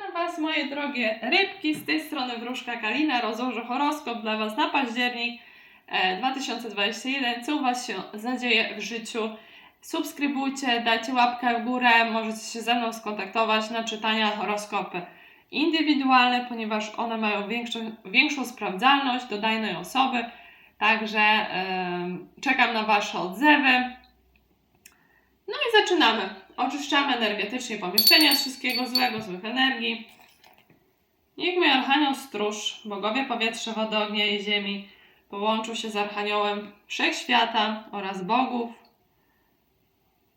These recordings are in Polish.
Witam Was, moje drogie rybki. Z tej strony Wróżka Kalina. Rozłożę horoskop dla Was na październik e, 2021. Co u Was się zadzieje w życiu? Subskrybujcie, dajcie łapkę w górę. Możecie się ze mną skontaktować na czytania horoskopy indywidualne, ponieważ one mają większą, większą sprawdzalność do danej osoby. Także em, czekam na Wasze odzewy. No i zaczynamy. Oczyszczamy energetycznie pomieszczenia z wszystkiego złego, złych energii. Niech mój Archanioł Stróż, bogowie powietrza, wody, ognia i ziemi połączył się z Archaniołem Wszechświata oraz bogów.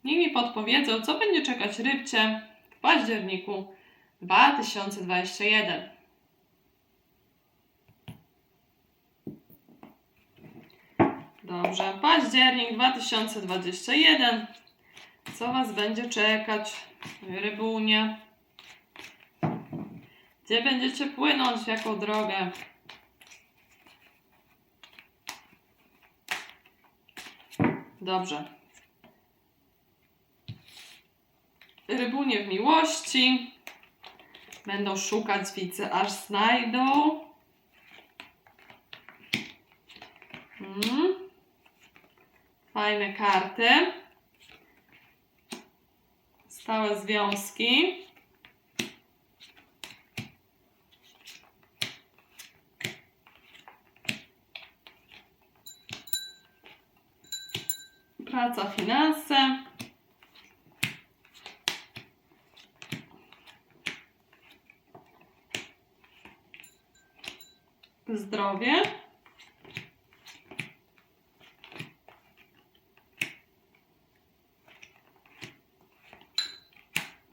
Niech mi podpowiedzą, co będzie czekać rybcie w październiku 2021. Dobrze, październik 2021. Co Was będzie czekać, rybunie? Gdzie będziecie płynąć, jaką drogę? Dobrze. Rybunie w miłości. Będą szukać, widzę, aż znajdą. Mm. Fajne karty. Stałe związki. Praca, finanse. Zdrowie.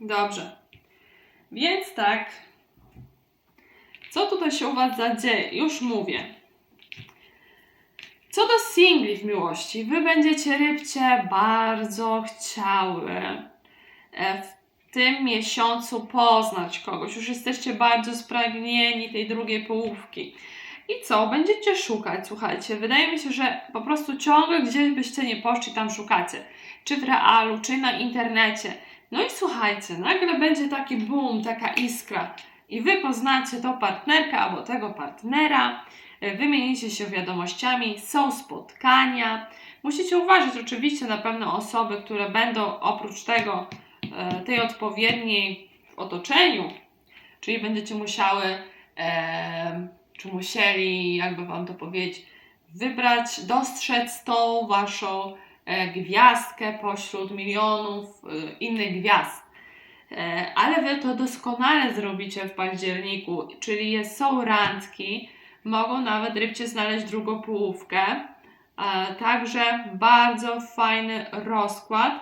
Dobrze. Więc tak. Co tutaj się u Was zadzieje? Już mówię. Co do singli w miłości, Wy będziecie rybcie bardzo chciały e, w tym miesiącu poznać kogoś. Już jesteście bardzo spragnieni tej drugiej połówki. I co? Będziecie szukać, słuchajcie. Wydaje mi się, że po prostu ciągle gdzieś byście nie poszli, tam szukacie. Czy w realu, czy na internecie. No i słuchajcie, nagle będzie taki boom, taka iskra i wy poznacie tą partnerkę albo tego partnera, wymienicie się wiadomościami, są spotkania. Musicie uważać oczywiście na pewne osoby, które będą oprócz tego, e, tej odpowiedniej w otoczeniu, czyli będziecie musiały, e, czy musieli, jakby wam to powiedzieć, wybrać, dostrzec tą waszą gwiazdkę pośród milionów e, innych gwiazd. E, Ale wy to doskonale zrobicie w październiku, czyli są randki, mogą nawet rybcie znaleźć drugą połówkę. E, Także bardzo fajny rozkład.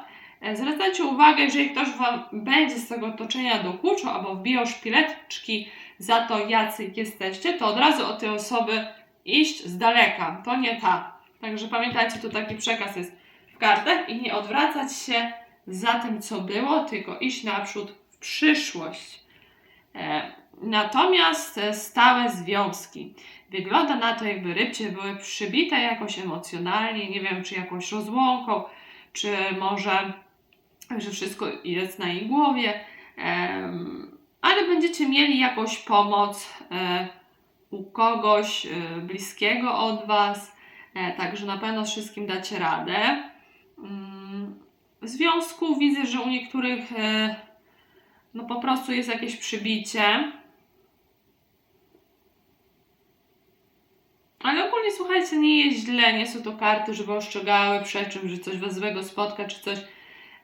E, Zwracajcie uwagę, jeżeli ktoś Wam będzie z tego otoczenia dokuczał albo wbijał szpileczki za to, jacy jesteście, to od razu od tej osoby iść z daleka. To nie ta. Także pamiętajcie, tu taki przekaz jest w kartach i nie odwracać się za tym, co było, tylko iść naprzód w przyszłość. E, natomiast stałe związki. Wygląda na to, jakby rybcie były przybite jakoś emocjonalnie, nie wiem, czy jakąś rozłąką, czy może, że wszystko jest na jej głowie, ale będziecie mieli jakąś pomoc e, u kogoś e, bliskiego od Was, także na pewno wszystkim dacie radę. Związku widzę, że u niektórych e, no po prostu jest jakieś przybicie. Ale ogólnie słuchajcie, nie jest źle, nie są to karty, żeby ostrzegały przed czym, że coś was złego spotka, czy coś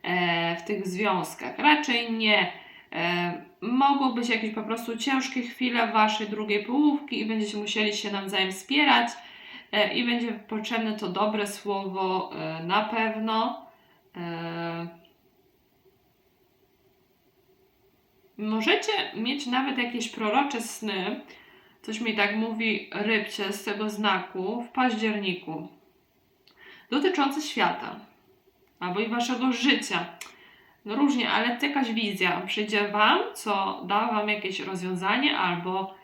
e, w tych związkach. Raczej nie. E, mogą być jakieś po prostu ciężkie chwile waszej drugiej połówki i będziecie musieli się nawzajem wspierać i będzie potrzebne to dobre słowo na pewno. E, Możecie mieć nawet jakieś prorocze sny, coś mi tak mówi rybcie z tego znaku w październiku, dotyczące świata albo i waszego życia. No różnie, ale jakaś wizja przyjdzie wam, co da wam jakieś rozwiązanie albo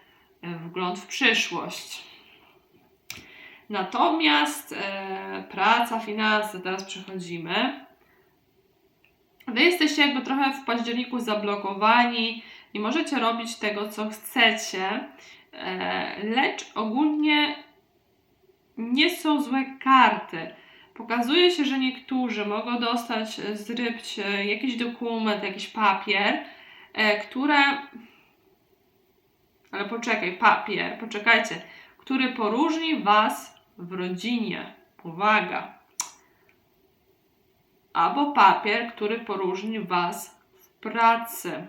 e, wgląd w przyszłość. Natomiast e, praca, finanse, teraz przechodzimy. Wy jesteście jakby trochę w październiku zablokowani i możecie robić tego, co chcecie, e, lecz ogólnie nie są złe karty. Pokazuje się, że niektórzy mogą dostać z e, jakiś dokument, jakiś papier, e, które. Ale poczekaj, papier, poczekajcie, który poróżni Was w rodzinie. Uwaga. Albo papier, który poróżni Was w pracy.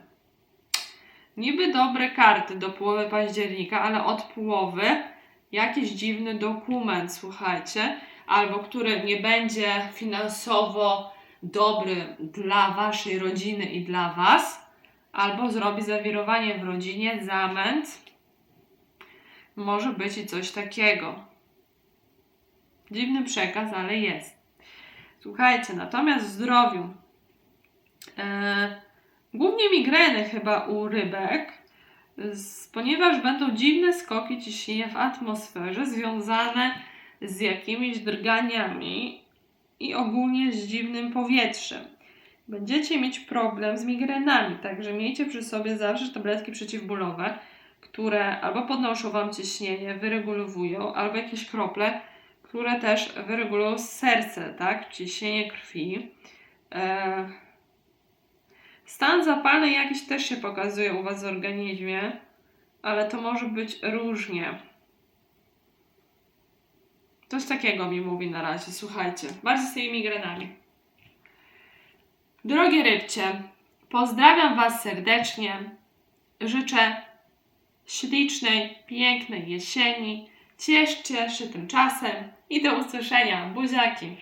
Niby dobre karty do połowy października, ale od połowy jakiś dziwny dokument, słuchajcie, albo który nie będzie finansowo dobry dla waszej rodziny i dla was, albo zrobi zawirowanie w rodzinie, zamęt. Może być i coś takiego. Dziwny przekaz, ale jest. Słuchajcie, natomiast w zdrowiu. E, głównie migreny chyba u rybek, ponieważ będą dziwne skoki ciśnienia w atmosferze związane z jakimiś drganiami i ogólnie z dziwnym powietrzem. Będziecie mieć problem z migrenami, także miejcie przy sobie zawsze tabletki przeciwbólowe, które albo podnoszą Wam ciśnienie, wyregulowują, albo jakieś krople, które też wyregulują serce, tak? Ciśnienie krwi. E, Stan zapalny jakiś też się pokazuje u Was w organizmie, ale to może być różnie. Coś takiego mi mówi na razie, słuchajcie. Bardzo z tymi migrenami. Drogie rybcie, pozdrawiam Was serdecznie. Życzę ślicznej, pięknej jesieni. Cieszcie się tym czasem i do usłyszenia. Buziaki!